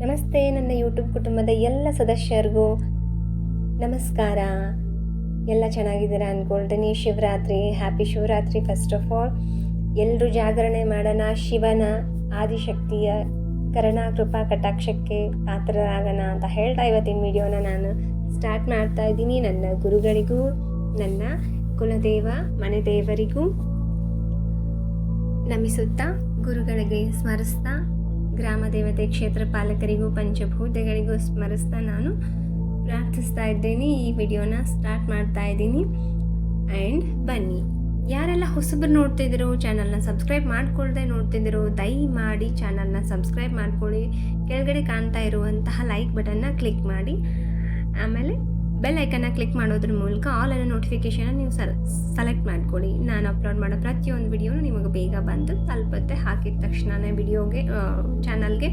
ನಮಸ್ತೆ ನನ್ನ ಯೂಟ್ಯೂಬ್ ಕುಟುಂಬದ ಎಲ್ಲ ಸದಸ್ಯರಿಗೂ ನಮಸ್ಕಾರ. ಎಲ್ಲ ಚೆನ್ನಾಗಿದ್ದೀರಾ ಅಂದ್ಕೊಳ್ತೀನಿ Shivaratri happy Shivaratri first of all ಎಲ್ಲರೂ ಜಾಗರಣೆ ಮಾಡೋಣ, ಶಿವನ ಆದಿಶಕ್ತಿಯ ಕರುಣಾ, ಕೃಪಾ, ಕಟಾಕ್ಷಕ್ಕೆ ಪಾತ್ರರಾಗೋಣ ಅಂತ ಹೇಳ್ತಾ ಇವತ್ತಿನ ವಿಡಿಯೋನ ನಾನು ಸ್ಟಾರ್ಟ್ ಮಾಡ್ತಾ ಇದ್ದೀನಿ. ನನ್ನ ಗುರುಗಳಿಗೂ, ನನ್ನ ಕುಲದೇವ, ಮನೆ ದೇವರಿಗೂ ನಮಿಸುತ್ತಾ, ಗುರುಗಳಿಗೆ ಸ್ಮರಿಸ್ತಾ ಗ್ರಾಮ ದೇವತೆ ಕ್ಷೇತ್ರ ಪಾಲಕರಿಗೂ ಪಂಚಭೂತಗಳಿಗೂ ಸ್ಮರಿಸ್ತಾ ನಾನು ಪ್ರಾರ್ಥಿಸ್ತಾ ಇದ್ದೀನಿ. ಈ ವಿಡಿಯೋನ ಸ್ಟಾರ್ಟ್ ಮಾಡ್ತಾ ಇದ್ದೀನಿ. ಆ್ಯಂಡ್ ಬನ್ನಿ. ಯಾರೆಲ್ಲ ಹೊಸಬ್ರು ನೋಡ್ತಿದ್ರು ಚಾನಲ್ನ ಸಬ್ಸ್ಕ್ರೈಬ್ ಮಾಡ್ಕೊಳ್ದೆ ದಯ ದಯಮಾಡಿ ಚಾನಲ್ನ ಸಬ್ಸ್ಕ್ರೈಬ್ ಮಾಡ್ಕೊಳ್ಳಿ. ಕೆಳಗಡೆ ಕಾಣ್ತಾ ಇರುವಂತಹ ಲೈಕ್ ಬಟನ್ನ ಕ್ಲಿಕ್ ಮಾಡಿ. ಆಮೇಲೆ ಬೆಲ್ ಐಕನ್ನ ಕ್ಲಿಕ್ ಮಾಡೋದ್ರ ಮೂಲಕ ಆಲ್ ಅನ್ನೋ ನೋಟಿಫಿಕೇಷನ್ ನೀವು ಸೆಲೆಕ್ಟ್ ಮಾಡ್ಕೊಳ್ಳಿ. ನಾನು ಅಪ್ಲೋಡ್ ಮಾಡೋ ಪ್ರತಿಯೊಂದು ವಿಡಿಯೋನು ನಿಮಗೆ ಬೇಗ ಬಂದು ತಲುಪುತ್ತೆ. ಹಾಕಿದ ತಕ್ಷಣನೇ ವಿಡಿಯೋಗೆ ಚಾನಲ್ಗೆ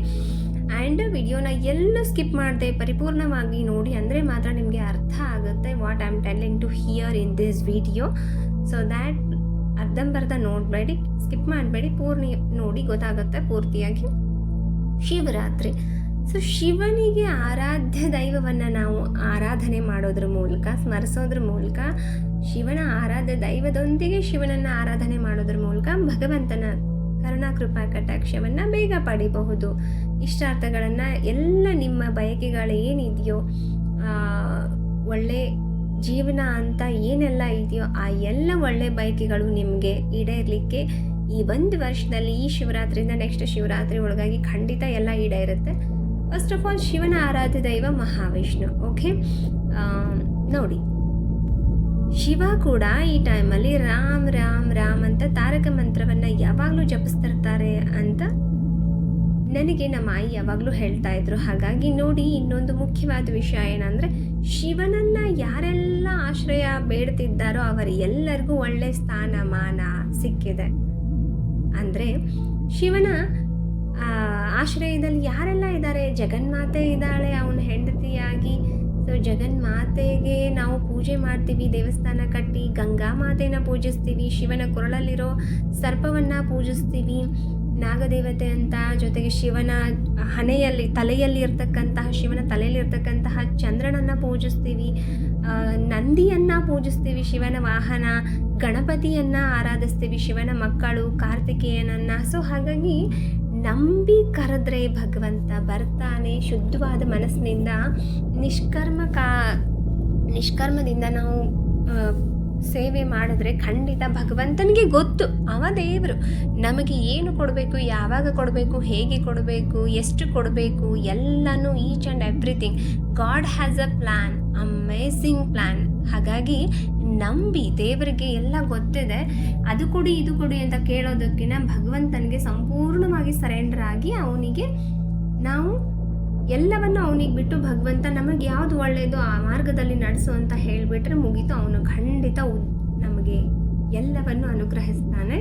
ಆ್ಯಂಡ್ ವಿಡಿಯೋನ ಎಲ್ಲೂ ಸ್ಕಿಪ್ ಮಾಡದೆ, ಪರಿಪೂರ್ಣವಾಗಿ ನೋಡಿ ಅಂದರೆ ಮಾತ್ರ ನಿಮಗೆ ಅರ್ಥ ಆಗುತ್ತೆ what I am telling to here in this video so that ಅರ್ಧಂಬರ್ಧ ನೋಡಬೇಡಿ ಸ್ಕಿಪ್ ಮಾಡಬೇಡಿ, ಪೂರ್ಣಿ ನೋಡಿ ಗೊತ್ತಾಗುತ್ತೆ, ಪೂರ್ತಿಯಾಗಿ. ಶಿವರಾತ್ರಿ. ಸೊ ಶಿವನಿಗೆ ಆರಾಧ್ಯ ದೈವವನ್ನು ನಾವು ಆರಾಧನೆ ಮಾಡೋದ್ರ ಮೂಲಕ, ಸ್ಮರಿಸೋದ್ರ ಮೂಲಕ, ಶಿವನ ಆರಾಧ್ಯ ದೈವದೊಂದಿಗೆ ಶಿವನನ್ನು ಆರಾಧನೆ ಮಾಡೋದ್ರ ಮೂಲಕ ಭಗವಂತನ ಕರುಣಾಕೃಪಾ ಕಟಾಕ್ಷವನ್ನು ಬೇಗ ಪಡಿಬಹುದು. ಇಷ್ಟಾರ್ಥಗಳನ್ನು ಎಲ್ಲ ನಿಮ್ಮ ಬಯಕೆಗಳು ಏನಿದೆಯೋ ಒಳ್ಳೆ ಜೀವನ ಅಂತ ಏನೆಲ್ಲ ಇದೆಯೋ, ಆ ಎಲ್ಲ ಒಳ್ಳೆ ಬಯಕೆಗಳು ನಿಮಗೆ ಈಡೇರಲಿಕ್ಕೆ ಈ ಒಂದು ವರ್ಷದಲ್ಲಿ ಈ ಶಿವರಾತ್ರಿಯಿಂದ ನೆಕ್ಸ್ಟ್ ಶಿವರಾತ್ರಿ ಒಳಗಾಗಿ ಖಂಡಿತ ಎಲ್ಲ ಈಡೇರುತ್ತೆ. ಫಸ್ಟ್ ಆಫ್ ಆಲ್ ಶಿವನ ಆರಾಧ್ಯ ದೈವ ಮಹಾವಿಷ್ಣು ಓಕೆ ನೋಡಿ. ಶಿವ ಕೂಡ ಈ ಟೈಮಲ್ಲಿ ರಾಮ್ ರಾಮ್ ರಾಮ್ ಅಂತ ತಾರಕ ಮಂತ್ರವನ್ನು ಯಾವಾಗಲೂ ಜಪಿಸ್ತಿರ್ತಾರೆ ಅಂತ ನನಗೆ ನಮ್ಮ ಆಯಿ ಯಾವಾಗಲೂ ಹೇಳ್ತಾ ಇದ್ರು. ಹಾಗಾಗಿ ನೋಡಿ ಇನ್ನೊಂದು ಮುಖ್ಯವಾದ ವಿಷಯ ಏನಂದರೆ, ಶಿವನನ್ನ ಯಾರೆಲ್ಲ ಆಶ್ರಯ ಬೇಡ್ತಿದ್ದಾರೋ ಅವರೆಲ್ಲರಿಗೂ ಒಳ್ಳೆ ಸ್ಥಾನಮಾನ ಸಿಕ್ಕಿದೆ. ಅಂದರೆ ಶಿವನ ಆಶ್ರಯದಲ್ಲಿ ಯಾರೆಲ್ಲ ಇದ್ದಾರೆ? ಜಗನ್ಮಾತೆ ಇದ್ದಾಳೆ, ಅವನ ಹೆಂಡತಿಯಾಗಿ. ಸೊ ಜಗನ್ಮಾತೆಗೆ ನಾವು ಪೂಜೆ ಮಾಡ್ತೀವಿ, ದೇವಸ್ಥಾನ ಕಟ್ಟಿ, ಗಂಗಾ ಮಾತೆನ ಪೂಜಿಸ್ತೀವಿ, ಶಿವನ ಕೊರಳಲ್ಲಿರೋ ಸರ್ಪವನ್ನು ಪೂಜಿಸ್ತೀವಿ. ನಾಗದೇವತೆ ಅಂತ ಜೊತೆಗೆ ಶಿವನ ಹಣೆಯಲ್ಲಿ, ತಲೆಯಲ್ಲಿ ಇರ್ತಕ್ಕಂತಹ, ಶಿವನ ತಲೆಯಲ್ಲಿ ಇರ್ತಕ್ಕಂತಹ ಚಂದ್ರನನ್ನು ಪೂಜಿಸ್ತೀವಿ. ನಂದಿಯನ್ನು ಪೂಜಿಸ್ತೀವಿ, ಶಿವನ ವಾಹನ. ಗಣಪತಿಯನ್ನು ಆರಾಧಿಸ್ತೀವಿ, ಶಿವನ ಮಕ್ಕಳು, ಕಾರ್ತಿಕೇಯನನ್ನು. ಸೊ ಹಾಗಾಗಿ ನಂಬಿ ಕರೆದ್ರೆ ಭಗವಂತ ಬರ್ತಾನೆ ಶುದ್ಧವಾದ ಮನಸ್ಸಿನಿಂದ ನಿಷ್ಕರ್ಮ ಕಾ, ನಿಷ್ಕರ್ಮದಿಂದ ನಾವು ಸೇವೆ ಮಾಡಿದ್ರೆ ಖಂಡಿತ ಭಗವಂತನಿಗೆ ಗೊತ್ತು. ಅವ ದೇವರು. ನಮಗೆ ಏನು ಕೊಡಬೇಕು, ಯಾವಾಗ ಕೊಡಬೇಕು, ಹೇಗೆ ಕೊಡಬೇಕು, ಎಷ್ಟು ಕೊಡಬೇಕು, ಎಲ್ಲನೂ each and everything God has a plan amazing plan ಹಾಗಾಗಿ ನಂಬಿ, ದೇವರಿಗೆ ಎಲ್ಲ ಗೊತ್ತಿದೆ. ಅದು ಕೊಡಿ, ಇದು ಕೊಡಿ ಅಂತ ಕೇಳೋದಕ್ಕಿಂತ ಭಗವಂತನಿಗೆ ಸಂಪೂರ್ಣವಾಗಿ ಸರೆಂಡರ್ ಆಗಿ ಅವನಿಗೆ ನಾವು ಎಲ್ಲವನ್ನು ಅವನಿಗೆ ಬಿಟ್ಟು ಭಗವಂತ ನಮಗೆ ಯಾವುದು ಒಳ್ಳೆಯದು ಆ ಮಾರ್ಗದಲ್ಲಿ ನಡೆಸು ಅಂತ ಹೇಳಿಬಿಟ್ರೆ ಮುಗೀತು. ಅವನು ಖಂಡಿತ ನಮಗೆ ಎಲ್ಲವನ್ನು ಅನುಗ್ರಹಿಸ್ತಾನೆ.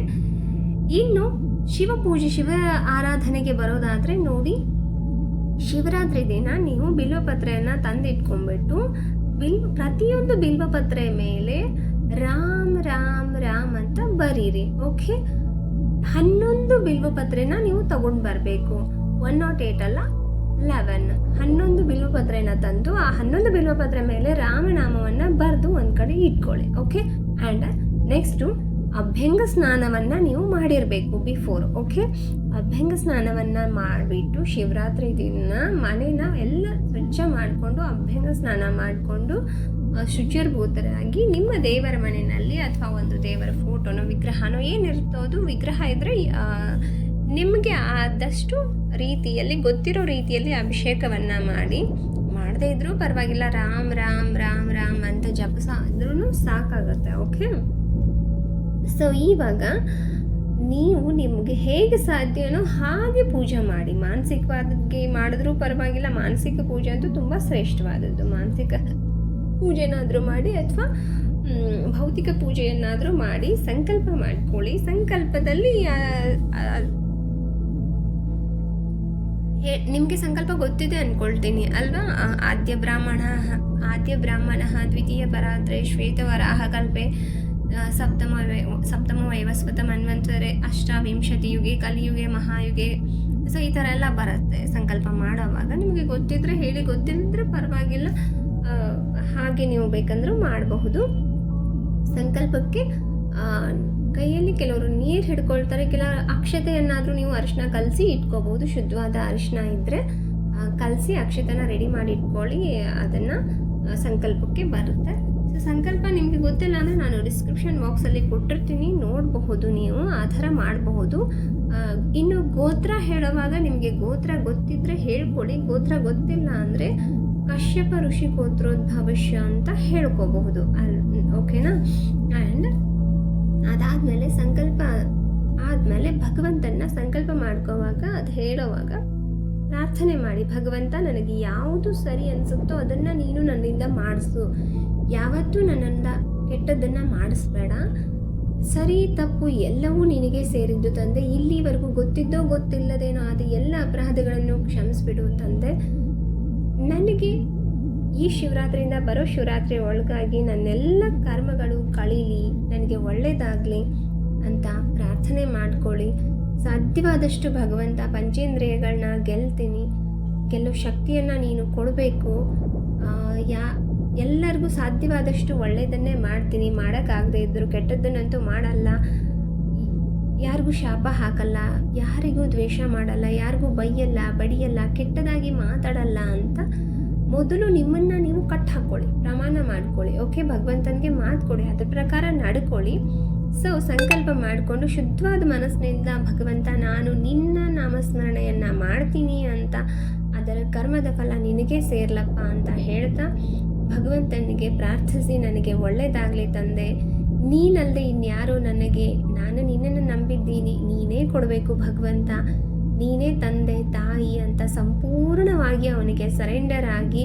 ಇನ್ನು ಶಿವ ಪೂಜೆ, ಶಿವ ಆರಾಧನೆಗೆ ಬರೋದಾದರೆ ನೋಡಿ ಶಿವರಾತ್ರಿ ದಿನ ನೀವು ಬಿಲ್ವಪತ್ರೆಯನ್ನು ತಂದಿಟ್ಕೊಂಡ್ಬಿಟ್ಟು ಬಿಲ್ ಪ್ರತಿಯೊಂದು ಬಿಲ್ವಪತ್ರೆ ಮೇಲೆ ರಾಮ್ ರಾಮ್ ರಾಮ್ ಅಂತ ಬರೀರಿ ಓಕೆ ಹನ್ನೊಂದು ಬಿಲ್ವಪತ್ರೆನ ನೀವು ತಗೊಂಡು ಬರಬೇಕು. ಒನ್ ನಾಟ್ ಏಟ್ ಅಲ್ಲ? ಲೆವೆನ್ ಹನ್ನೊಂದು ಬಿಲ್ವಪತ್ರೆನ ತಂದು ಆ ಹನ್ನೊಂದು ಬಿಲ್ವಪತ್ರೆ ಮೇಲೆ ರಾಮನಾಮವನ್ನು ಬರೆದು ಒಂದು ಕಡೆ ಇಟ್ಕೊಳ್ಳಿ ಓಕೆ ಆ್ಯಂಡ್ ನೆಕ್ಸ್ಟು ಅಭ್ಯಂಗ ಸ್ನಾನವನ್ನು ನೀವು ಮಾಡಿರಬೇಕು ಬಿಫೋರ್ ಓಕೆ ಅಭ್ಯಂಗ ಸ್ನಾನವನ್ನು ಮಾಡಿಬಿಟ್ಟು ಶಿವರಾತ್ರಿ ದಿನ ಮನೇನ ಎಲ್ಲ ಸ್ವಚ್ಛ ಮಾಡಿಕೊಂಡು ಅಭ್ಯಂಗ ಸ್ನಾನ ಮಾಡಿಕೊಂಡು ಶುಚಿರ್ಭೂತರಾಗಿ ನಿಮ್ಮ ದೇವರ ಮನೆಯಲ್ಲಿ ಅಥವಾ ಒಂದು ದೇವರ ಫೋಟೋನೋ ವಿಗ್ರಹನೋ ಏನಿರುತ್ತೋ ಅದು ವಿಗ್ರಹ ಇದ್ದರೆ ನಿಮಗೆ ಆದಷ್ಟು ರೀತಿಯಲ್ಲಿ, ಗೊತ್ತಿರೋ ರೀತಿಯಲ್ಲಿ ಅಭಿಷೇಕವನ್ನು ಮಾಡಿ. ಮಾಡದೇ ಇದ್ರೂ ಪರವಾಗಿಲ್ಲ, ರಾಮ್ ರಾಮ್ ರಾಮ್ ರಾಮ್ ಅಂತ ಜಪಸ ಅಂದ್ರೂ ಸಾಕಾಗುತ್ತೆ ಓಕೆ ಸೊ ಇವಾಗ ನೀವು ನಿಮಗೆ ಹೇಗೆ ಸಾಧ್ಯನೋ ಹಾಗೆ ಪೂಜೆ ಮಾಡಿ. ಮಾನಸಿಕವಾದಕ್ಕೆ ಮಾಡಿದ್ರೂ ಪರವಾಗಿಲ್ಲ, ಮಾನಸಿಕ ಪೂಜೆ ಅಂತೂ ತುಂಬ ಶ್ರೇಷ್ಠವಾದದ್ದು. ಮಾನಸಿಕ ಪೂಜೆನಾದರೂ ಮಾಡಿ ಅಥವಾ ಭೌತಿಕ ಪೂಜೆಯನ್ನಾದರೂ ಮಾಡಿ ಸಂಕಲ್ಪ ಮಾಡ್ಕೊಳ್ಳಿ. ಸಂಕಲ್ಪದಲ್ಲಿ ನಿಮಗೆ ಸಂಕಲ್ಪ ಗೊತ್ತಿದೆ ಅಂದ್ಕೊಳ್ತೀನಿ ಅಲ್ವಾ? ಆದ್ಯ ಬ್ರಾಹ್ಮಣ ಆದ್ಯ ಬ್ರಾಹ್ಮಣ, ದ್ವಿತೀಯ ಪರಾತ್ರೆ, ಶ್ವೇತವರಾಹ ಕಲ್ಪೆ ಸಪ್ತಮ ಸಪ್ತಮ ವೈವಸ್ವತ ಮನ್ವಂತರೆ ಅಷ್ಟಾವಿಂಶತಿ ಯುಗೆ ಕಲಿಯುಗೆ, ಮಹಾಯುಗೆ. ಸೊ ಈ ಥರ ಎಲ್ಲ ಬರುತ್ತೆ ಸಂಕಲ್ಪ ಮಾಡೋವಾಗ. ನಿಮಗೆ ಗೊತ್ತಿದ್ರೆ ಹೇಳಿ ಗೊತ್ತಿಲ್ಲದ್ರೆ ಪರವಾಗಿಲ್ಲ. ಹಾಗೆ ನೀವು ಬೇಕಂದ್ರೂ ಮಾಡಬಹುದು. ಸಂಕಲ್ಪಕ್ಕೆ ಕೈಯಲ್ಲಿ ಕೆಲವರು ನೀರು ಹಿಡ್ಕೊಳ್ತಾರೆ. ಕೆಲ ಅಕ್ಷತೆಯನ್ನಾದರೂ ನೀವು ಅರಿಶಿನ ಕಲಸಿ ಇಟ್ಕೋಬಹುದು. ಶುದ್ಧವಾದ ಅರಿಶಿನ ಇದ್ದರೆ ಕಲಸಿ ಅಕ್ಷತೆನ ರೆಡಿ ಮಾಡಿ ಇಟ್ಕೊಳ್ಳಿ. ಅದನ್ನು ಸಂಕಲ್ಪಕ್ಕೆ ಬರುತ್ತೆ. ಸೊ ಸಂಕಲ್ಪ ನಿಮಗೆ ಗೊತ್ತಿಲ್ಲ ಅಂದರೆ ನಾನು ಡಿಸ್ಕ್ರಿಪ್ಷನ್ ಬಾಕ್ಸಲ್ಲಿ ಕೊಟ್ಟಿರ್ತೀನಿ. ನೋಡಬಹುದು ನೀವು, ಆ ಥರ ಮಾಡಬಹುದು. ಇನ್ನು ಗೋತ್ರ ಹೇಳುವಾಗ ನಿಮಗೆ ಗೋತ್ರ ಗೊತ್ತಿದ್ದರೆ ಹೇಳ್ಕೊಡಿ. ಗೋತ್ರ ಗೊತ್ತಿಲ್ಲ ಅಂದರೆ ಕಶ್ಯಪ ಋಷಿ ಗೋತ್ರೋದ್ಭವಶ್ಯ ಅಂತ ಹೇಳ್ಕೋಬಹುದು. ಅಲ್, ಓಕೆನಾ? ಆ್ಯಂಡ್ ಅದಾದಮೇಲೆ ಸಂಕಲ್ಪ ಆದಮೇಲೆ ಭಗವಂತನ ಸಂಕಲ್ಪ ಮಾಡ್ಕೋವಾಗ, ಅದು ಹೇಳೋವಾಗ ಪ್ರಾರ್ಥನೆ ಮಾಡಿ. ಭಗವಂತ, ನನಗೆ ಯಾವುದು ಸರಿ ಅನಿಸುತ್ತೋ ಅದನ್ನು ನೀನು ನನ್ನಿಂದ ಮಾಡಿಸು. ಯಾವತ್ತೂ ನನ್ನಿಂದ ಕೆಟ್ಟದ್ದನ್ನು ಮಾಡಿಸ್ಬೇಡ. ಸರಿ, ತಪ್ಪು ಎಲ್ಲವೂ ನಿನಗೆ ಸೇರಿದ್ದು ತಂದೆ. ಇಲ್ಲಿವರೆಗೂ ಗೊತ್ತಿದ್ದೋ ಗೊತ್ತಿಲ್ಲದೇನೋ ಆದ ಎಲ್ಲ ಅಪರಾಧಗಳನ್ನು ಕ್ಷಮಿಸ್ಬಿಡು ತಂದೆ. ನನಗೆ ಈ ಶಿವರಾತ್ರಿಯಿಂದ ಬರೋ ಶಿವರಾತ್ರಿ ಒಳಗಾಗಿ ನನ್ನೆಲ್ಲ ಕರ್ಮಗಳು ಕಳೀಲಿ, ನನಗೆ ಒಳ್ಳೆಯದಾಗಲಿ ಅಂತ ಪ್ರಾರ್ಥನೆ ಮಾಡ್ಕೊಳ್ಳಿ. ಸಾಧ್ಯವಾದಷ್ಟು ಭಗವಂತ ಪಂಚೇಂದ್ರಿಯಗಳನ್ನ ಗೆಲ್ತೀನಿ. ಗೆಲ್ಲೋ ಶಕ್ತಿಯನ್ನು ನೀನು ಕೊಡಬೇಕು. ಯಾ ಎಲ್ಲರಿಗೂ ಸಾಧ್ಯವಾದಷ್ಟು ಒಳ್ಳೆಯದನ್ನೇ ಮಾಡ್ತೀನಿ. ಮಾಡೋಕ್ಕಾಗದೇ ಇದ್ದರೂ ಕೆಟ್ಟದ್ದನ್ನಂತೂ ಮಾಡಲ್ಲ. ಯಾರಿಗೂ ಶಾಪ ಹಾಕಲ್ಲ, ಯಾರಿಗೂ ದ್ವೇಷ ಮಾಡಲ್ಲ, ಯಾರಿಗೂ ಬೈಯಲ್ಲ, ಬಡಿಯಲ್ಲ, ಕೆಟ್ಟದಾಗಿ ಮಾತಾಡಲ್ಲ ಅಂತ ಮೊದಲು ನಿಮ್ಮನ್ನು ನೀವು ಕಟ್ ಹಾಕ್ಕೊಳ್ಳಿ ಪ್ರಮಾಣ ಮಾಡ್ಕೊಳ್ಳಿ. ಓಕೆ ಭಗವಂತನಿಗೆ ಮಾತು ಕೊಡಿ, ಅದ್ರ ಪ್ರಕಾರ ನಡ್ಕೊಳ್ಳಿ. ಸೊ ಸಂಕಲ್ಪ ಮಾಡಿಕೊಂಡು ಶುದ್ಧವಾದ ಮನಸ್ಸಿನಿಂದ ಭಗವಂತ, ನಾನು ನಿನ್ನ ನಾಮಸ್ಮರಣೆಯನ್ನು ಮಾಡ್ತೀನಿ ಅಂತ, ಅದರ ಕರ್ಮದ ಫಲ ನಿನಗೆ ಸೇರ್ಲಪ್ಪ ಅಂತ ಹೇಳ್ತಾ ಭಗವಂತನಿಗೆ ಪ್ರಾರ್ಥಿಸಿ ನನಗೆ ಒಳ್ಳೆಯದಾಗಲಿ ತಂದೆ. ನೀನಲ್ಲದೆ ಇನ್ಯಾರೋ ನನಗೆ, ನಾನು ನಿನ್ನನ್ನು ನಂಬಿದ್ದೀನಿ, ನೀನೇ ಕೊಡಬೇಕು ಭಗವಂತ. ನೀನೇ ತಂದೆ, ತಾಯಿ ಅಂತ ಸಂಪೂರ್ಣವಾಗಿ ಅವನಿಗೆ ಸರೆಂಡರ್ ಆಗಿ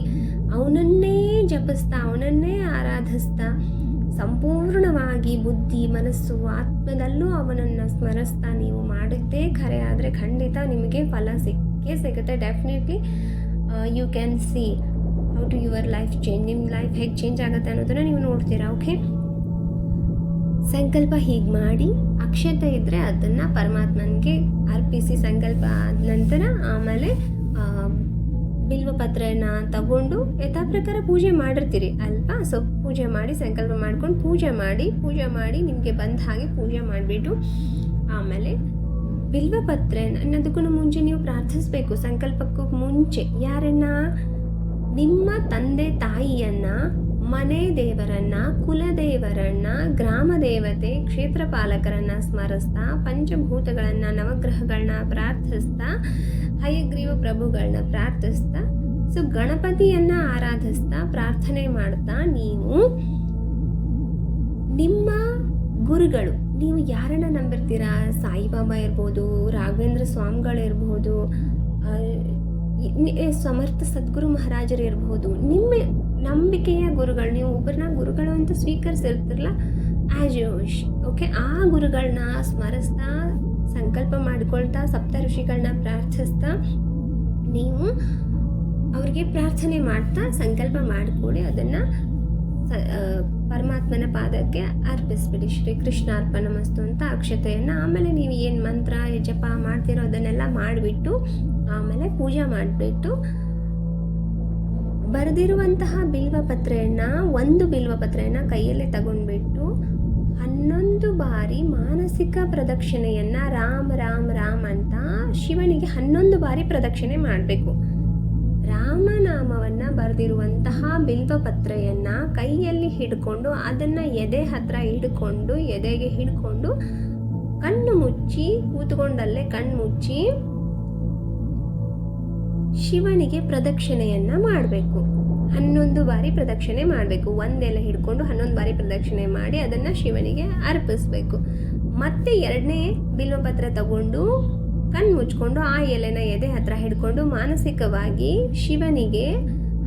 ಅವನನ್ನೇ ಜಪಿಸ್ತಾ, ಅವನನ್ನೇ ಆರಾಧಿಸ್ತಾ, ಸಂಪೂರ್ಣವಾಗಿ ಬುದ್ಧಿ, ಮನಸ್ಸು, ಆತ್ಮದಲ್ಲೂ ಅವನನ್ನು ಸ್ಮರಿಸ್ತಾ ನೀವು ಮಾಡಿದ್ದೇ ಖರೆ. ಆದರೆ ಖಂಡಿತ ನಿಮಗೆ ಫಲ ಸಿಕ್ಕೇ ಸಿಗುತ್ತೆ definitely you can see how to your life change ನಿಮ್ಮ ಲೈಫ್ ಹೇಗೆ ಚೇಂಜ್ ಆಗುತ್ತೆ ಅನ್ನೋದನ್ನು ನೀವು ನೋಡ್ತೀರಾ ಓಕೆ ಸಂಕಲ್ಪ ಹೀಗೆ ಮಾಡಿ ಅಕ್ಷತೆ ಇದ್ದರೆ ಅದನ್ನು ಪರಮಾತ್ಮನಿಗೆ ಅರ್ಪಿಸಿ ಸಂಕಲ್ಪ ಆದ ನಂತರ ಆಮೇಲೆ ಬಿಲ್ವ ಪತ್ರನ ತಗೊಂಡು ಯಥಾ ಪ್ರಕಾರ ಪೂಜೆ ಮಾಡಿರ್ತೀರಿ. ಅಲ್ವಾ? ಸೊ ಪೂಜೆ ಮಾಡಿ, ಸಂಕಲ್ಪ ಮಾಡ್ಕೊಂಡು ಪೂಜೆ ಮಾಡಿ ಪೂಜೆ ಮಾಡಿ ನಿಮಗೆ ಬಂದ ಹಾಗೆ ಪೂಜೆ ಮಾಡಿಬಿಟ್ಟು ಆಮೇಲೆ ಬಿಲ್ವಪತ್ರೆ ಅನ್ನೋದಕ್ಕೂ ಮುಂಚೆ ನೀವು ಪ್ರಾರ್ಥಿಸಬೇಕು. ಸಂಕಲ್ಪಕ್ಕೂ ಮುಂಚೆ ಯಾರನ್ನ ನಿಮ್ಮ ತಂದೆ ತಾಯಿಯನ್ನ, ಮನೆ ದೇವರನ್ನ, ಕುಲದೇವರನ್ನ, ಗ್ರಾಮ ದೇವತೆ ಕ್ಷೇತ್ರ ಪಾಲಕರನ್ನ ಸ್ಮರಿಸ್ತಾ, ಪಂಚಭೂತಗಳನ್ನ, ನವಗ್ರಹಗಳನ್ನ ಪ್ರಾರ್ಥಿಸ್ತಾ, ಹಯಗ್ರೀವ ಪ್ರಭುಗಳನ್ನ ಪ್ರಾರ್ಥಿಸ್ತಾ, ಸೊ ಗಣಪತಿಯನ್ನ ಆರಾಧಿಸ್ತಾ ಪ್ರಾರ್ಥನೆ ಮಾಡ್ತಾ ನೀವು ನಿಮ್ಮ ಗುರುಗಳು, ನೀವು ಯಾರನ್ನ ನಂಬಿರ್ತೀರಾ? ಸಾಯಿಬಾಬಾ ಇರ್ಬೋದು, ರಾಘವೇಂದ್ರ ಸ್ವಾಮಿಗಳಿರ್ಬೋದು ಸಮರ್ಥ ಸದ್ಗುರು ಮಹಾರಾಜರು ಇರಬಹುದು ನಿಮ್ಮ ನಂಬಿಕೆಯ ಗುರುಗಳು, ನೀವು ಒಬ್ಬರನ್ನ ಗುರುಗಳು ಅಂತ ಸ್ವೀಕರಿಸಿರ್ತಿರಲ್ಲ ಆ್ಯಸ್ ಯು ವಿಶ್ ಓಕೆ ಆ ಗುರುಗಳನ್ನ ಸ್ಮರಿಸ್ತಾ, ಸಂಕಲ್ಪ ಮಾಡ್ಕೊಳ್ತಾ, ಸಪ್ತ ಋಷಿಗಳನ್ನ ಪ್ರಾರ್ಥಿಸ್ತಾ, ನೀವು ಅವ್ರಿಗೆ ಪ್ರಾರ್ಥನೆ ಮಾಡ್ತಾ, ಸಂಕಲ್ಪ ಮಾಡಿಕೊಡಿ ಅದನ್ನು ಪರಮಾತ್ಮನ ಪಾದಕ್ಕೆ ಅರ್ಪಿಸ್ಬಿಡಿ. ಶ್ರೀ ಕೃಷ್ಣ ಅರ್ಪಣ ಮಸ್ತು ಅಂತ ಅಕ್ಷತೆಯನ್ನು. ಆಮೇಲೆ ನೀವು ಏನು ಮಂತ್ರ ಜಪ ಮಾಡ್ತಿರೋ ಅದನ್ನೆಲ್ಲ ಮಾಡಿಬಿಟ್ಟು, ಆಮೇಲೆ ಪೂಜೆ ಮಾಡಿಬಿಟ್ಟು, ಬರೆದಿರುವಂತಹ ಬಿಲ್ವ ಪತ್ರೆಯನ್ನು ಒಂದು ಬಿಲ್ವ ಪತ್ರೆಯನ್ನು ಕೈಯಲ್ಲೇ ತಗೊಂಡ್ಬಿಟ್ಟು, ಹನ್ನೊಂದು ಬಾರಿ ಮಾನಸಿಕ ಪ್ರದಕ್ಷಿಣೆಯನ್ನು ರಾಮ್ ರಾಮ್ ರಾಮ್ ಅಂತ ಶಿವನಿಗೆ ಹನ್ನೊಂದು ಬಾರಿ ಪ್ರದಕ್ಷಿಣೆ ಮಾಡಬೇಕು. ರಾಮನಾಮವನ್ನು ಬರೆದಿರುವಂತಹ ಬಿಲ್ವಪತ್ರೆಯನ್ನು ಕೈಯಲ್ಲಿ ಹಿಡ್ಕೊಂಡು ಅದನ್ನು ಎದೆ ಹತ್ರ ಹಿಡ್ಕೊಂಡು, ಎದೆಗೆ ಹಿಡ್ಕೊಂಡು ಕಣ್ಣು ಮುಚ್ಚಿ, ಕೂತ್ಕೊಂಡಲ್ಲೇ ಕಣ್ಣು ಮುಚ್ಚಿ ಶಿವನಿಗೆ ಪ್ರದಕ್ಷಿಣೆಯನ್ನ ಮಾಡಬೇಕು. ಹನ್ನೊಂದು ಬಾರಿ ಪ್ರದಕ್ಷಿಣೆ ಮಾಡಬೇಕು. ಒಂದೆಲೆ ಹಿಡ್ಕೊಂಡು ಹನ್ನೊಂದು ಬಾರಿ ಪ್ರದಕ್ಷಿಣೆ ಮಾಡಿ ಅದನ್ನು ಶಿವನಿಗೆ ಅರ್ಪಿಸ್ಬೇಕು. ಮತ್ತೆ ಎರಡನೇ ಬಿಲ್ವಪತ್ರ ತಗೊಂಡು ಕಣ್ಣು ಮುಚ್ಕೊಂಡು ಆ ಎಲೆನ ಎದೆ ಹತ್ರ ಹಿಡ್ಕೊಂಡು ಮಾನಸಿಕವಾಗಿ ಶಿವನಿಗೆ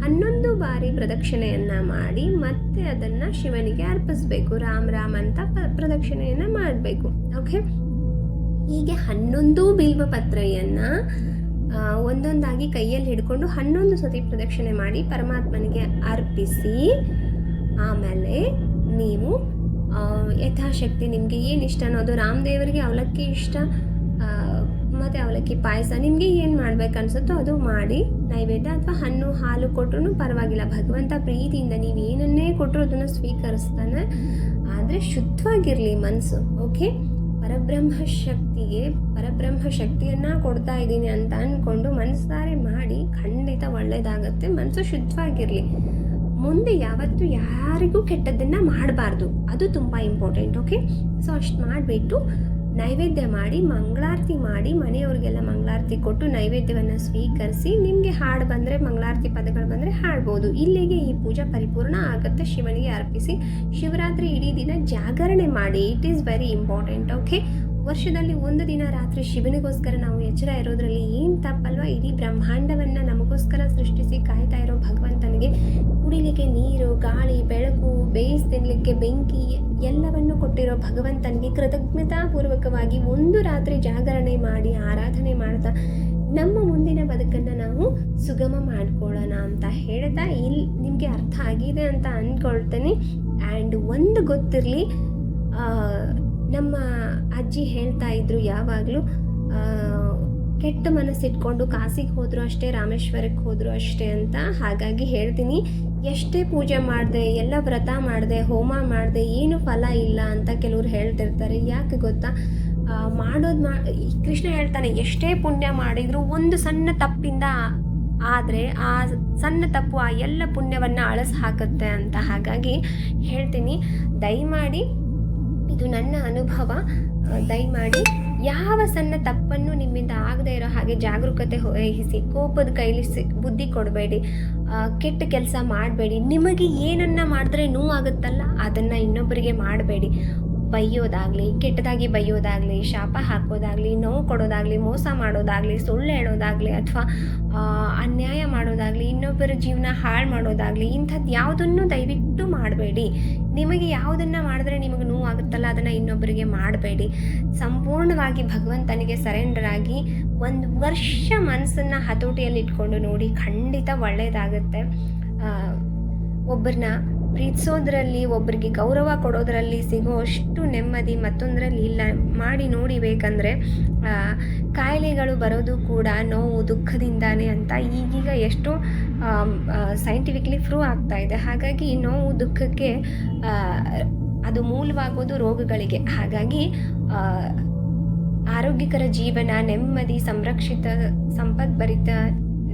ಹನ್ನೊಂದು ಬಾರಿ ಪ್ರದಕ್ಷಿಣೆಯನ್ನು ಮಾಡಿ ಮತ್ತೆ ಅದನ್ನು ಶಿವನಿಗೆ ಅರ್ಪಿಸ್ಬೇಕು. ರಾಮ್ ರಾಮ್ ಅಂತ ಪ್ರದಕ್ಷಿಣೆಯನ್ನ ಮಾಡಬೇಕು. ಓಕೆ ಹೀಗೆ ಹನ್ನೊಂದು ಬಿಲ್ವ ಪತ್ರೆಯನ್ನು ಒಂದೊಂದಾಗಿ ಕೈಯಲ್ಲಿ ಹಿಡ್ಕೊಂಡು ಹನ್ನೊಂದು ಸತಿ ಪ್ರದಕ್ಷಿಣೆ ಮಾಡಿ ಪರಮಾತ್ಮನಿಗೆ ಅರ್ಪಿಸಿ, ಆಮೇಲೆ ನೀವು ಯಥಾಶಕ್ತಿ ನಿಮಗೆ ಏನು ಇಷ್ಟ ಅನ್ನೋದು ರಾಮದೇವರಿಗೆ ಅವಲಕ್ಕಿ ಇಷ್ಟ. ಮತ್ತು ಅವಲಕ್ಕಿ ಪಾಯಸ ನಿಮಗೆ ಏನು ಮಾಡ್ಬೇಕು ಅನ್ಸುತ್ತೋ ಅದು ಮಾಡಿ ನೈವೇದ್ಯ ಅಥವಾ ಹಣ್ಣು ಹಾಲು ಕೊಟ್ಟರು ಪರವಾಗಿಲ್ಲ. ಭಗವಂತ ಪ್ರೀತಿಯಿಂದ ನೀವು ಏನನ್ನೇ ಕೊಟ್ಟರು ಅದನ್ನು ಸ್ವೀಕರಿಸ್ತಾನೆ. ಆದರೆ ಶುದ್ಧವಾಗಿರಲಿ ಮನಸ್ಸು ಓಕೆ? ಪರಬ್ರಹ್ಮ ಶಕ್ತಿಗೆ ಪರಬ್ರಹ್ಮ ಶಕ್ತಿಯನ್ನು ಕೊಡ್ತಾ ಇದ್ದೀನಿ ಅಂತ ಅಂದ್ಕೊಂಡು ಮನಸ್ಸಾರೆ ಮಾಡಿ ಖಂಡಿತ ಒಳ್ಳೆಯದಾಗತ್ತೆ ಮನಸ್ಸು ಶುದ್ಧವಾಗಿರಲಿ. ಮುಂದೆ ಯಾವತ್ತೂ ಯಾರಿಗೂ ಕೆಟ್ಟದ್ದನ್ನು ಮಾಡಬಾರ್ದು. ಅದು ತುಂಬ ಇಂಪಾರ್ಟೆಂಟ್ ಓಕೆ? ಸೊ ಅಷ್ಟು ಮಾಡಿಬಿಟ್ಟು ನೈವೇದ್ಯ ಮಾಡಿ, ಮಂಗಳಾರತಿ ಮಾಡಿ, ಮನೆಯವ್ರಿಗೆಲ್ಲ ಮಂಗಳಾರತಿ ಕೊಟ್ಟು ನೈವೇದ್ಯವನ್ನು ಸ್ವೀಕರಿಸಿ ನಿಮಗೆ ಹಾಡು ಬಂದರೆ, ಮಂಗಳಾರತಿ ಪದಗಳು ಬಂದರೆ ಹಾಡ್ಬೋದು. ಇಲ್ಲಿಗೆ ಈ ಪೂಜಾ ಪರಿಪೂರ್ಣ ಆಗುತ್ತೆ. ಶಿವನಿಗೆ ಅರ್ಪಿಸಿ ಶಿವರಾತ್ರಿ ಇಡೀ ದಿನ ಜಾಗರಣೆ ಮಾಡಿ. It is very important okay ವರ್ಷದಲ್ಲಿ ಒಂದು ದಿನ ರಾತ್ರಿ ಶಿವನಿಗೋಸ್ಕರ ನಾವು ಎಚ್ಚರ ಇರೋದ್ರಲ್ಲಿ ಏನು ತಪ್ಪಲ್ವಾ? ಇಡೀ ಬ್ರಹ್ಮಾಂಡವನ್ನು ನಮಗೋಸ್ಕರ ಸೃಷ್ಟಿಸಿ ಕಾಯ್ತಾ ಇರೋ ಭಗವಂತನಿಗೆ ಕುಡಿಲಿಕ್ಕೆ ನೀರು, ಗಾಳಿ, ಬೆಳಕು ಬೇಯಿಸಿ ತಿನ್ನಲಿಕ್ಕೆ ಬೆಂಕಿ ಎಲ್ಲವನ್ನು ಕೊಟ್ಟಿರೋ ಭಗವಂತನಿಗೆ ಕೃತಜ್ಞತಾಪೂರ್ವಕವಾಗಿ ಒಂದು ರಾತ್ರಿ ಜಾಗರಣೆ ಮಾಡಿ, ಆರಾಧನೆ ಮಾಡ್ತಾ, ನಮ್ಮ ಮುಂದಿನ ಬದುಕನ್ನು ನಾವು ಸುಗಮ ಮಾಡ್ಕೊಳ್ಳೋಣ ಅಂತ ಹೇಳ್ತಾ ಇಲ್ಲಿ ನಿಮಗೆ ಅರ್ಥ ಆಗಿದೆ ಅಂತ ಅಂದ್ಕೊಳ್ತೇನೆ. ಆ್ಯಂಡ್ ಒಂದು ಗೊತ್ತಿರಲಿ ನಮ್ಮ ಅಜ್ಜಿ ಹೇಳ್ತಾ ಇದ್ರು ಯಾವಾಗಲೂ ಕೆಟ್ಟ ಮನಸ್ಸಿಟ್ಕೊಂಡು ಕಾಸಿಗೆ ಹೋದರೂ ಅಷ್ಟೇ, ರಾಮೇಶ್ವರಕ್ಕೆ ಹೋದರೂ ಅಷ್ಟೇ ಅಂತ ಹಾಗಾಗಿ ಹೇಳ್ತೀನಿ. ಎಷ್ಟೇ ಪೂಜೆ ಮಾಡಿದೆ, ಎಲ್ಲ ವ್ರತ ಮಾಡಿದೆ, ಹೋಮ ಮಾಡಿದೆ, ಏನು ಫಲ ಇಲ್ಲ ಅಂತ ಕೆಲವ್ರು ಹೇಳ್ತಿರ್ತಾರೆ. ಯಾಕೆ ಗೊತ್ತಾ? ಮಾಡೋದು ಮಾ ಕೃಷ್ಣ ಹೇಳ್ತಾನೆ, ಎಷ್ಟೇ ಪುಣ್ಯ ಮಾಡಿದರೂ ಒಂದು ಸಣ್ಣ ತಪ್ಪಿಂದ ಆದರೆ ಆ ಸಣ್ಣ ತಪ್ಪು ಆ ಎಲ್ಲ ಪುಣ್ಯವನ್ನು ಅಳಸಿ ಹಾಕುತ್ತೆ ಅಂತ ಹಾಗಾಗಿ ಹೇಳ್ತೀನಿ. ದಯಮಾಡಿ, ಇದು ನನ್ನ ಅನುಭವ. ದಯಮಾಡಿ ಯಾವ ಸಣ್ಣ ತಪ್ಪನ್ನು ನಿಮ್ಮಿಂದ ಆಗದೇ ಇರೋ ಹಾಗೆ ಜಾಗರೂಕತೆ ವಹಿಸಿ, ಕೋಪದ ಕೈಲಿ ಬುದ್ಧಿ ಕೊಡಬೇಡಿ ಕೆಟ್ಟ ಕೆಲಸ ಮಾಡಬೇಡಿ. ನಿಮಗೆ ಏನನ್ನ ಮಾಡಿದ್ರೆ ನೋವಾಗುತ್ತಲ್ಲ, ಅದನ್ನು ಇನ್ನೊಬ್ಬರಿಗೆ ಮಾಡಬೇಡಿ. ಬೈಯೋದಾಗಲಿ, ಕೆಟ್ಟದಾಗಿ ಬೈಯೋದಾಗಲಿ, ಶಾಪ ಹಾಕೋದಾಗಲಿ, ನೋವು ಕೊಡೋದಾಗಲಿ, ಮೋಸ ಮಾಡೋದಾಗಲಿ, ಸುಳ್ಳು ಹೇಳೋದಾಗಲಿ ಅಥವಾ ಅನ್ಯಾಯ ಮಾಡೋದಾಗಲಿ, ಇನ್ನೊಬ್ಬರ ಜೀವನ ಹಾಳು ಮಾಡೋದಾಗಲಿ ಇಂಥದ್ದು ಯಾವುದನ್ನು ದಯವಿಟ್ಟು ಮಾಡಬೇಡಿ. ನಿಮಗೆ ಯಾವುದನ್ನು ಮಾಡಿದ್ರೆ ನಿಮಗೆ ನೋವು ಆಗುತ್ತಲ್ಲ, ಅದನ್ನು ಇನ್ನೊಬ್ಬರಿಗೆ ಮಾಡಬೇಡಿ. ಸಂಪೂರ್ಣವಾಗಿ ಭಗವಂತನಿಗೆ ಸರೆಂಡರ್ ಆಗಿ ಒಂದು ವರ್ಷ ಮನಸ್ಸನ್ನು ಹತೋಟಿಯಲ್ಲಿ ಇಟ್ಕೊಂಡು ನೋಡಿ ಖಂಡಿತ ಒಳ್ಳೆಯದಾಗುತ್ತೆ ಒಬ್ಬರನ್ನ ಪ್ರೀತಿಸೋದ್ರಲ್ಲಿ ಒಬ್ಬರಿಗೆ ಗೌರವ ಕೊಡೋದ್ರಲ್ಲಿ ಸಿಗೋ ಅಷ್ಟು ನೆಮ್ಮದಿ ಮತ್ತೊಂದರಲ್ಲಿ ಇಲ್ಲ. ಮಾಡಿ ನೋಡಿ ಬೇಕಂದರೆ ಕಾಯಿಲೆಗಳು ಬರೋದು ಕೂಡ ನೋವು ದುಃಖದಿಂದಾನೇ ಅಂತ ಈಗೀಗ ಎಷ್ಟೋ ಸೈಂಟಿಫಿಕ್ಲಿ ಪ್ರೂವ್ ಆಗ್ತಾ ಇದೆ. ಹಾಗಾಗಿ ನೋವು ದುಃಖಕ್ಕೆ ಅದು ಮೂಲವಾಗೋದು ರೋಗಗಳಿಗೆ. ಹಾಗಾಗಿ ಆರೋಗ್ಯಕರ ಜೀವನ, ನೆಮ್ಮದಿ, ಸಂರಕ್ಷಿತ, ಸಂಪದ್ಭರಿತ,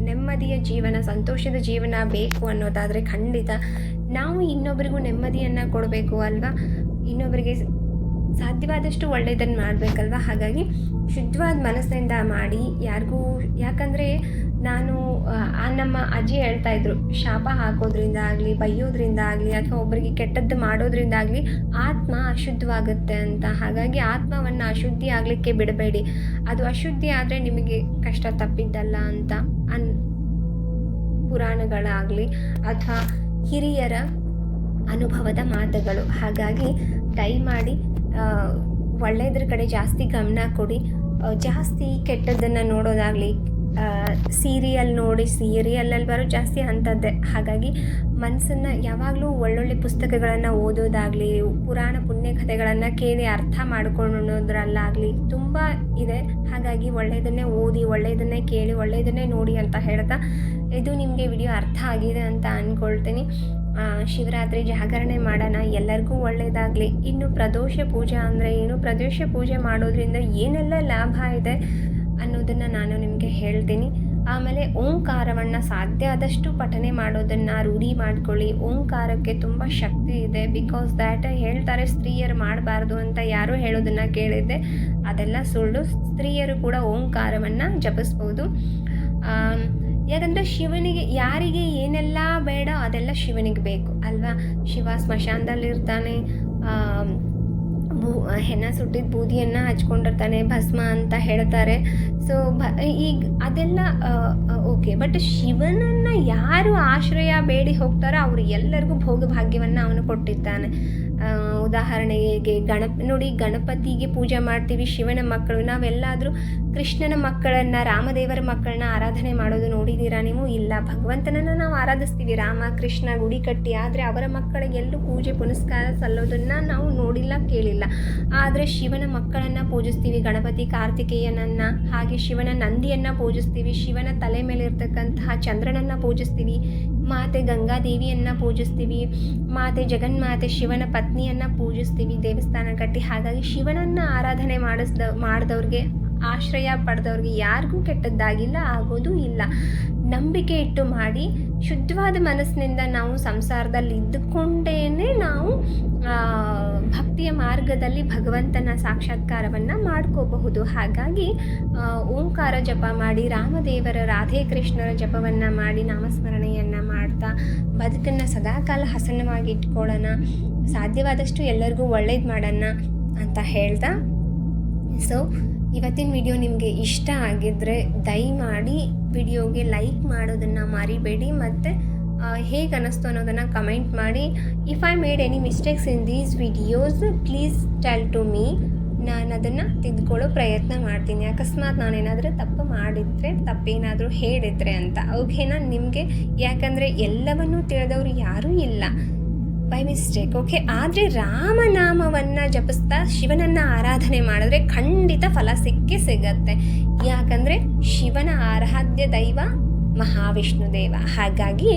ನೆಮ್ಮದಿಯ ಜೀವನ, ಸಂತೋಷದ ಜೀವನ ಬೇಕು ಅನ್ನೋದಾದರೆ ಖಂಡಿತ ನಾವು ಇನ್ನೊಬ್ರಿಗೂ ನೆಮ್ಮದಿಯನ್ನು ಕೊಡಬೇಕು ಅಲ್ವಾ? ಇನ್ನೊಬ್ಬರಿಗೆ ಸಾಧ್ಯವಾದಷ್ಟು ಒಳ್ಳೆಯದನ್ನು ಮಾಡಬೇಕಲ್ವ? ಹಾಗಾಗಿ ಶುದ್ಧವಾದ ಮನಸ್ಸಿಂದ ಮಾಡಿ, ಯಾರಿಗೂ, ಯಾಕಂದರೆ ನಾನು, ಆ ನಮ್ಮ ಅಜ್ಜಿ ಹೇಳ್ತಾ ಇದ್ರು, ಶಾಪ ಹಾಕೋದ್ರಿಂದ ಆಗಲಿ, ಬೈಯೋದ್ರಿಂದ ಆಗಲಿ, ಅಥವಾ ಒಬ್ಬರಿಗೆ ಕೆಟ್ಟದ್ದು ಮಾಡೋದ್ರಿಂದ ಆಗಲಿ, ಆತ್ಮ ಅಶುದ್ಧವಾಗುತ್ತೆ ಅಂತ. ಹಾಗಾಗಿ ಆತ್ಮವನ್ನು ಅಶುದ್ಧಿ ಆಗಲಿಕ್ಕೆ ಬಿಡಬೇಡಿ. ಅದು ಅಶುದ್ಧಿ ಆದರೆ ನಿಮಗೆ ಕಷ್ಟ ತಪ್ಪಿದ್ದಲ್ಲ ಅಂತ ಅನ್, ಪುರಾಣಗಳಾಗಲಿ, ಅಥವಾ ಹಿರಿಯರ ಅನುಭವದ ಮಾತುಗಳು. ಹಾಗಾಗಿ ದಯಮಾಡಿ ಒಳ್ಳೆಯದ್ರ ಕಡೆ ಜಾಸ್ತಿ ಗಮನ ಕೊಡಿ. ಜಾಸ್ತಿ ಕೆಟ್ಟದ್ದನ್ನು ನೋಡೋದಾಗಲಿ ಸೀರಿಯಲ್ ನೋಡಿ, ಸೀರಿಯಲಲ್ಲಿ ಬರೋ ಜಾಸ್ತಿ ಅಂಥದ್ದೇ. ಹಾಗಾಗಿ ಮನಸ್ಸನ್ನು ಯಾವಾಗಲೂ ಒಳ್ಳೊಳ್ಳೆ ಪುಸ್ತಕಗಳನ್ನು ಓದೋದಾಗಲಿ, ಪುರಾಣ ಪುಣ್ಯ ಕಥೆಗಳನ್ನು ಕೇಳಿ ಅರ್ಥ ಮಾಡ್ಕೊಳ್ಳೋದ್ರಲ್ಲಾಗಲಿ ತುಂಬ ಇದೆ. ಹಾಗಾಗಿ ಒಳ್ಳೆಯದನ್ನೇ ಓದಿ ಒಳ್ಳೆಯದನ್ನೇ ಕೇಳಿ ಒಳ್ಳೆಯದನ್ನೇ ನೋಡಿ ಅಂತ ಹೇಳ್ತಾ ಇದು ನಿಮಗೆ ವಿಡಿಯೋ ಅರ್ಥ ಆಗಿದೆ ಅಂತ ಅಂದ್ಕೊಳ್ತೀನಿ ಶಿವರಾತ್ರಿ ಜಾಗರಣೆ ಮಾಡೋಣ. ಎಲ್ಲರಿಗೂ ಒಳ್ಳೆಯದಾಗಲಿ ಇನ್ನು ಪ್ರದೋಷ ಪೂಜೆ ಅಂದರೆ ಏನು? ಪ್ರದೋಷ ಪೂಜೆ ಮಾಡೋದ್ರಿಂದ ಏನೆಲ್ಲ ಲಾಭ ಇದೆ? ಅನ್ನೋದನ್ನು ನಾನು ನಿಮಗೆ ಹೇಳ್ತೀನಿ. ಆಮೇಲೆ ಓಂಕಾರವನ್ನು ಸಾಧ್ಯ ಆದಷ್ಟು ಪಠನೆ ಮಾಡೋದನ್ನು ರೂಢಿ ಮಾಡ್ಕೊಳ್ಳಿ. ಓಂಕಾರಕ್ಕೆ ತುಂಬ ಶಕ್ತಿ ಇದೆ. ಬಿಕಾಸ್ ದ್ಯಾಟ್ ಹೇಳ್ತಾರೆ ಸ್ತ್ರೀಯರು ಮಾಡಬಾರ್ದು ಅಂತ ಯಾರು ಹೇಳೋದನ್ನು ಕೇಳಿದ್ದೆ. ಅದೆಲ್ಲ ಸುಳ್ಳು. ಸ್ತ್ರೀಯರು ಕೂಡ ಓಂಕಾರವನ್ನು ಜಪಿಸ್ಬೋದು. ಯಾಕಂದರೆ ಶಿವನಿಗೆ ಯಾರಿಗೆ ಏನೆಲ್ಲ ಬೇಡ ಅದೆಲ್ಲ ಶಿವನಿಗೆ ಬೇಕು, ಅಲ್ವಾ? ಶಿವ ಸ್ಮಶಾನದಲ್ಲಿರ್ತಾನೆ. ಬೂ ಹೆಣ ಸುಟ್ಟಿದ ಬೂದಿಯನ್ನು ಹಚ್ಕೊಂಡಿರ್ತಾನೆ ಭಸ್ಮ ಅಂತ ಹೇಳ್ತಾರೆ. ಸೊ ಭ ಈಗ ಅದೆಲ್ಲ ಓಕೆ ಬಟ್ ಶಿವನನ್ನು ಯಾರು ಆಶ್ರಯ ಬೇಡಿ ಹೋಗ್ತಾರೋ ಅವರು ಎಲ್ಲರಿಗೂ ಭೋಗ ಭಾಗ್ಯವನ್ನು ಅವನು ಕೊಟ್ಟಿರ್ತಾನೆ ಆ, ಉದಾಹರಣೆಗೆ ಗಣಪ, ನೋಡಿ ಗಣಪತಿಗೆ ಪೂಜೆ ಮಾಡ್ತೀವಿ, ಶಿವನ ಮಕ್ಕಳು, ನಾವೆಲ್ಲಾದರೂ ಕೃಷ್ಣನ ಮಕ್ಕಳನ್ನು, ರಾಮದೇವರ ಮಕ್ಕಳನ್ನ ಆರಾಧನೆ ಮಾಡೋದು ನೋಡಿದ್ದೀರಾ ನೀವು? ಇಲ್ಲ, ಭಗವಂತನನ್ನು ನಾವು ಆರಾಧಿಸ್ತೀವಿ. ರಾಮ, ಕೃಷ್ಣ, ಗುಡಿ ಕಟ್ಟಿ, ಆದರೆ ಅವರ ಮಕ್ಕಳಿಗೆಲ್ಲೂ ಪೂಜೆ, ಪುನಸ್ಕಾರ ಸಲ್ಲೋದನ್ನು ನಾವು ನೋಡಿಲ್ಲ, ಕೇಳಿಲ್ಲ. ಆದರೆ ಶಿವನ ಮಕ್ಕಳನ್ನು ಪೂಜಿಸ್ತೀವಿ, ಗಣಪತಿ ಕಾರ್ತಿಕೇಯನನ್ನು, ಹಾಗೆ ಶಿವನ ನಂದಿಯನ್ನು ಪೂಜಿಸ್ತೀವಿ, ಶಿವನ ತಲೆ ಮೇಲೆ ಇರ್ತಕ್ಕಂತಹ ಚಂದ್ರನನ್ನು ಪೂಜಿಸ್ತೀವಿ ಮಾತೆ ಗಂಗಾದೇವಿಯನ್ನು ಪೂಜಿಸ್ತೀವಿ, ಮಾತೆ ಜಗನ್ಮಾತೆ ಶಿವನ ಪತ್ನಿಯನ್ನು ಪೂಜಿಸ್ತೀವಿ ದೇವಸ್ಥಾನ ಕಟ್ಟಿ. ಹಾಗಾಗಿ ಶಿವನನ್ನು ಆರಾಧನೆ ಮಾಡಿಸ್ದ, ಮಾಡಿದವ್ರಿಗೆ ಆಶ್ರಯ ಪಡೆದವ್ರಿಗೆ ಯಾರಿಗೂ ಕೆಟ್ಟದ್ದಾಗಿಲ್ಲ, ಆಗೋದು ಇಲ್ಲ. ನಂಬಿಕೆ ಇಟ್ಟು ಮಾಡಿ, ಶುದ್ಧವಾದ ಮನಸ್ಸಿನಿಂದ ನಾವು ಸಂಸಾರದಲ್ಲಿ ಇದ್ದುಕೊಂಡೇ ನಾವು ಭಕ್ತಿಯ ಮಾರ್ಗದಲ್ಲಿ ಭಗವಂತನ ಸಾಕ್ಷಾತ್ಕಾರವನ್ನು ಮಾಡ್ಕೋಬಹುದು. ಹಾಗಾಗಿ ಓಂಕಾರ ಜಪ ಮಾಡಿ, ರಾಮದೇವರ ರಾಧೆ ಕೃಷ್ಣರ ಜಪವನ್ನು ಮಾಡಿ, ನಾಮಸ್ಮರಣೆಯನ್ನು ಮಾಡ್ತಾ, ಬದುಕನ್ನು ಸದಾಕಾಲ ಹಸನವಾಗಿ ಇಟ್ಕೊಳ್ಳೋಣ. ಸಾಧ್ಯವಾದಷ್ಟು ಎಲ್ಲರಿಗೂ ಒಳ್ಳೇದು ಮಾಡೋಣ ಅಂತ ಹೇಳ್ತಾ ಸೊ ಇವತ್ತಿನ ವಿಡಿಯೋ ನಿಮಗೆ ಇಷ್ಟ ಆಗಿದ್ದರೆ ದಯಮಾಡಿ ವಿಡಿಯೋಗೆ ಲೈಕ್ ಮಾಡೋದನ್ನು ಮರಿಬೇಡಿ ಮತ್ತು ಹೇಗೆ ಅನ್ನಿಸ್ತು ಅನ್ನೋದನ್ನು ಕಮೆಂಟ್ ಮಾಡಿ. If I made any mistakes in these videos please tell to me ನಾನು ಅದನ್ನು ತಿದ್ಕೊಳ್ಳೋ ಪ್ರಯತ್ನ ಮಾಡ್ತೀನಿ. ಅಕಸ್ಮಾತ್ ನಾನೇನಾದರೂ ತಪ್ಪು ಮಾಡಿದರೆ, ತಪ್ಪೇನಾದರೂ ಹೇಳಿದರೆ ಅಂತ. ಓಕೆನಾ ನಿಮಗೆ, ಯಾಕಂದರೆ ಎಲ್ಲವನ್ನೂ ತಿಳಿದವರು ಯಾರೂ ಇಲ್ಲ. ಬೈ ಮಿಸ್ಟೇಕ್ ಓಕೆ ಆದರೆ ರಾಮನಾಮವನ್ನು ಜಪಿಸ್ತಾ ಶಿವನನ್ನು ಆರಾಧನೆ ಮಾಡಿದ್ರೆ ಖಂಡಿತ ಫಲ ಸಿಕ್ಕೇ ಸಿಗತ್ತೆ. ಯಾಕಂದರೆ ಶಿವನ ಆರಾಧ್ಯ ದೈವ ಮಹಾವಿಷ್ಣು ದೇವ. ಹಾಗಾಗಿ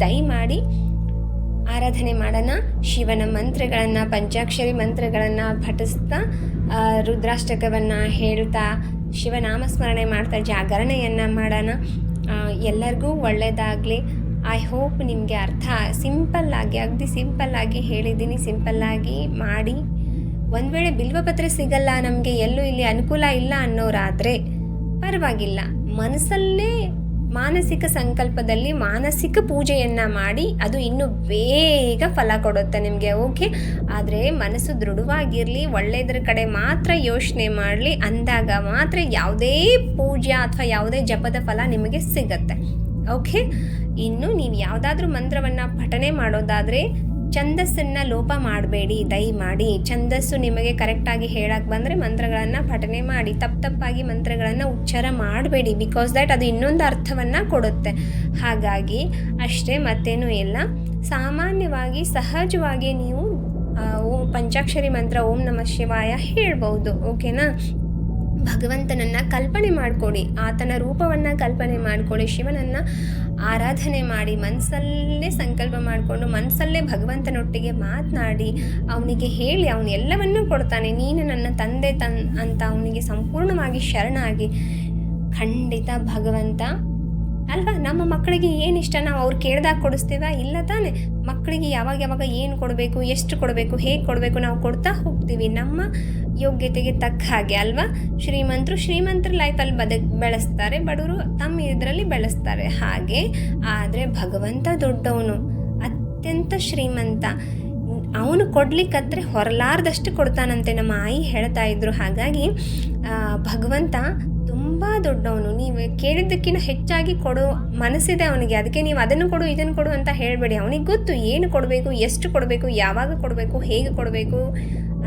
ದಯಮಾಡಿ ಆರಾಧನೆ ಮಾಡೋಣ. ಶಿವನ ಮಂತ್ರಗಳನ್ನು, ಪಂಚಾಕ್ಷರಿ ಮಂತ್ರಗಳನ್ನು ಭಟಿಸ್ತಾ ರುದ್ರಾಷ್ಟಕವನ್ನು ಹೇಳ್ತಾ, ಶಿವನಾಮಸ್ಮರಣೆ ಮಾಡ್ತಾ, ಜಾಗರಣೆಯನ್ನು ಮಾಡೋಣ. ಎಲ್ಲರಿಗೂ ಒಳ್ಳೆಯದಾಗಲಿ ಐ ಹೋಪ್ ನಿಮಗೆ ಅರ್ಥ ಸಿಂಪಲ್ಲಾಗಿ ಅಗದಿ ಸಿಂಪಲ್ಲಾಗಿ ಹೇಳಿದ್ದೀನಿ. ಸಿಂಪಲ್ಲಾಗಿ ಮಾಡಿ. ಒಂದು ವೇಳೆ ಬಿಲ್ವಪತ್ರೆ ಸಿಗಲ್ಲ, ನಮಗೆ ಎಲ್ಲೂ ಇಲ್ಲಿ ಅನುಕೂಲ ಇಲ್ಲ ಅನ್ನೋರಾದರೆ ಪರವಾಗಿಲ್ಲ. ಮನಸ್ಸಲ್ಲೇ ಮಾನಸಿಕ ಸಂಕಲ್ಪದಲ್ಲಿ ಮಾನಸಿಕ ಪೂಜೆಯನ್ನು ಮಾಡಿ, ಅದು ಇನ್ನೂ ಬೇಗ ಫಲ ಕೊಡುತ್ತೆ ನಿಮಗೆ ಓಕೆ ಆದರೆ ಮನಸ್ಸು ದೃಢವಾಗಿರಲಿ ಒಳ್ಳೆಯದ್ರ ಕಡೆ ಮಾತ್ರ ಯೋಚನೆ ಮಾಡಲಿ, ಅಂದಾಗ ಮಾತ್ರ ಯಾವುದೇ ಪೂಜೆ ಅಥವಾ ಯಾವುದೇ ಜಪದ ಫಲ ನಿಮಗೆ ಸಿಗತ್ತೆ ಓಕೆ ಇನ್ನು ನೀವು ಯಾವುದಾದ್ರೂ ಮಂತ್ರವನ್ನು ಪಠನೆ ಮಾಡೋದಾದರೆ ಛಂದಸ್ಸನ್ನು ಲೋಪ ಮಾಡಬೇಡಿ ದಯಮಾಡಿ ಛಂದಸ್ಸು ನಿಮಗೆ ಕರೆಕ್ಟಾಗಿ ಹೇಳಕ್ಕೆ ಬಂದರೆ ಮಂತ್ರಗಳನ್ನು ಪಠನೆ ಮಾಡಿ ತಪ್ಪು ತಪ್ಪಾಗಿ ಮಂತ್ರಗಳನ್ನು ಉಚ್ಚಾರ ಮಾಡಬೇಡಿ ಬಿಕಾಸ್ ದ್ಯಾಟ್ ಅದು ಇನ್ನೊಂದು ಅರ್ಥವನ್ನು ಕೊಡುತ್ತೆ. ಹಾಗಾಗಿ ಅಷ್ಟೇ ಮತ್ತೇನೂ ಇಲ್ಲ. ಸಾಮಾನ್ಯವಾಗಿ, ಸಹಜವಾಗಿ ನೀವು ಓಂ ಪಂಚಾಕ್ಷರಿ ಮಂತ್ರ ಓಂ ನಮಃ ಶಿವಾಯ ಹೇಳ್ಬೋದು ಓಕೆನಾ ಭಗವಂತನನ್ನು ಕಲ್ಪನೆ ಮಾಡಿಕೊಡಿ. ಆತನ ರೂಪವನ್ನು ಕಲ್ಪನೆ ಮಾಡಿಕೊಳ್ಳಿ ಶಿವನನ್ನು ಆರಾಧನೆ ಮಾಡಿ ಮನಸ್ಸಲ್ಲೇ ಸಂಕಲ್ಪ ಮಾಡಿಕೊಂಡು ಮನಸ್ಸಲ್ಲೇ ಭಗವಂತನೊಟ್ಟಿಗೆ ಮಾತನಾಡಿ, ಅವನಿಗೆ ಹೇಳಿ, ಅವನು ಎಲ್ಲವನ್ನೂ ಕೊಡ್ತಾನೆ. ನೀನು ನನ್ನ ತಂದೆ ತನ್ ಅಂತ ಅವನಿಗೆ ಸಂಪೂರ್ಣವಾಗಿ ಶರಣಾಗಿ. ಖಂಡಿತ ಭಗವಂತ ಅಲ್ವಾ? ನಮ್ಮ ಮಕ್ಕಳಿಗೆ ಏನು ಇಷ್ಟ? ನಾವು ಅವ್ರು ಕೇಳ್ದಾಗ ಕೊಡಿಸ್ತೀವ? ಇಲ್ಲ ತಾನೆ. ಮಕ್ಕಳಿಗೆ ಯಾವಾಗ ಯಾವಾಗ ಏನು ಕೊಡಬೇಕು, ಎಷ್ಟು ಕೊಡಬೇಕು, ಹೇಗೆ ಕೊಡಬೇಕು ನಾವು ಕೊಡ್ತಾ ಹೋಗ್ತೀವಿ. ನಮ್ಮ ಯೋಗ್ಯತೆಗೆ ತಕ್ಕ ಹಾಗೆ, ಅಲ್ವಾ? ಶ್ರೀಮಂತರು ಶ್ರೀಮಂತರ ಲೈಫಲ್ಲಿ ಬದಕ್ ಬೆಳೆಸ್ತಾರೆ, ಬಡವರು ತಮ್ಮ ಇದರಲ್ಲಿ ಬೆಳೆಸ್ತಾರೆ. ಹಾಗೆ, ಆದರೆ ಭಗವಂತ ದೊಡ್ಡವನು, ಅತ್ಯಂತ ಶ್ರೀಮಂತ. ಅವನು ಕೊಡ್ಲಿಕ್ಕತ್ರೆ ಹೊರಲಾರ್ದಷ್ಟು ಕೊಡ್ತಾನಂತೆ ನಮ್ಮ ಆಯಿ ಹೇಳ್ತಾ ಇದ್ರು. ಹಾಗಾಗಿ ಭಗವಂತ ತುಂಬ ದೊಡ್ಡವನು. ನೀವು ಕೇಳಿದ್ದಕ್ಕಿಂತ ಹೆಚ್ಚಾಗಿ ಕೊಡೋ ಮನಸ್ಸಿದೆ ಅವನಿಗೆ. ಅದಕ್ಕೆ ನೀವು ಅದನ್ನು ಕೊಡು, ಇದನ್ನು ಕೊಡು ಅಂತ ಹೇಳಬೇಡಿ. ಅವನಿಗೆ ಗೊತ್ತು ಏನು ಕೊಡಬೇಕು, ಎಷ್ಟು ಕೊಡಬೇಕು, ಯಾವಾಗ ಕೊಡಬೇಕು, ಹೇಗೆ ಕೊಡಬೇಕು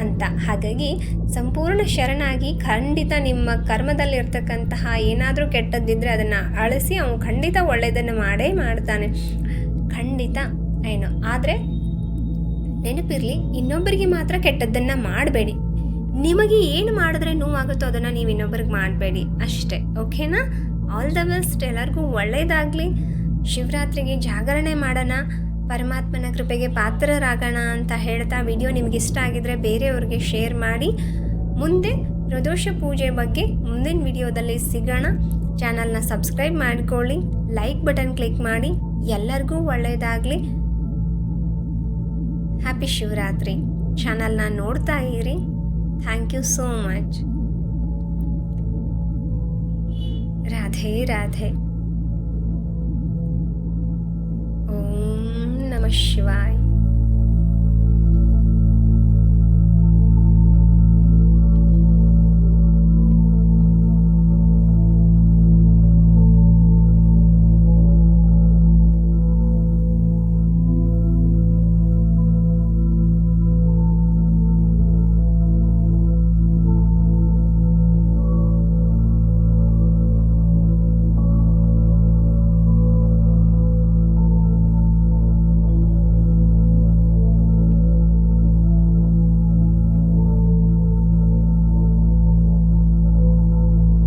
ಅಂತ. ಹಾಗಾಗಿ ಸಂಪೂರ್ಣ ಶರಣಾಗಿ ಖಂಡಿತ ನಿಮ್ಮ ಕರ್ಮದಲ್ಲಿರ್ತಕ್ಕಂತಹ ಏನಾದರೂ ಕೆಟ್ಟದ್ದಿದ್ದರೆ ಅದನ್ನು ಅಳಿಸಿ ಅವನು ಖಂಡಿತ ಒಳ್ಳೆಯದನ್ನು ಮಾಡೇ ಮಾಡ್ತಾನೆ. ಖಂಡಿತ ಏನು ಆದರೆ ನೆನಪಿರಲಿ, ಇನ್ನೊಬ್ಬರಿಗೆ ಮಾತ್ರ ಕೆಟ್ಟದ್ದನ್ನು ಮಾಡಬೇಡಿ. ನಿಮಗೆ ಏನು ಮಾಡಿದ್ರೆ ನೋವಾಗುತ್ತೋ ಅದನ್ನು ನೀವು ಇನ್ನೊಬ್ರಿಗೆ ಮಾಡಬೇಡಿ ಅಷ್ಟೇ, ಓಕೆನಾ? ಆಲ್ ದ ಬೆಸ್ಟ್ ಎಲ್ಲರಿಗೂ ಒಳ್ಳೆಯದಾಗಲಿ ಶಿವರಾತ್ರಿಗೆ ಜಾಗರಣೆ ಮಾಡೋಣ, ಪರಮಾತ್ಮನ ಕೃಪೆಗೆ ಪಾತ್ರರಾಗೋಣ ಅಂತ ಹೇಳ್ತಾ ವಿಡಿಯೋ ನಿಮ್ಗೆ ಇಷ್ಟ ಆಗಿದ್ರೆ ಬೇರೆಯವ್ರಿಗೆ ಶೇರ್ ಮಾಡಿ. ಮುಂದೆ ಪ್ರದೋಷ ಪೂಜೆ ಬಗ್ಗೆ ಮುಂದಿನ ವಿಡಿಯೋದಲ್ಲಿ ಸಿಗೋಣ. ಚಾನಲ್ನ ಸಬ್ಸ್ಕ್ರೈಬ್ ಮಾಡಿಕೊಳ್ಳಿ, ಲೈಕ್ ಬಟನ್ ಕ್ಲಿಕ್ ಮಾಡಿ, ಎಲ್ಲರಿಗೂ ಒಳ್ಳೆಯದಾಗಲಿ ಹ್ಯಾಪಿ ಶಿವರಾತ್ರಿ. ಚಾನಲ್ನ ನೋಡ್ತಾ ಇರಿ. Thank you so much Radhe Radhe ಓಂ ನಮಃ ಶಿವಾಯ್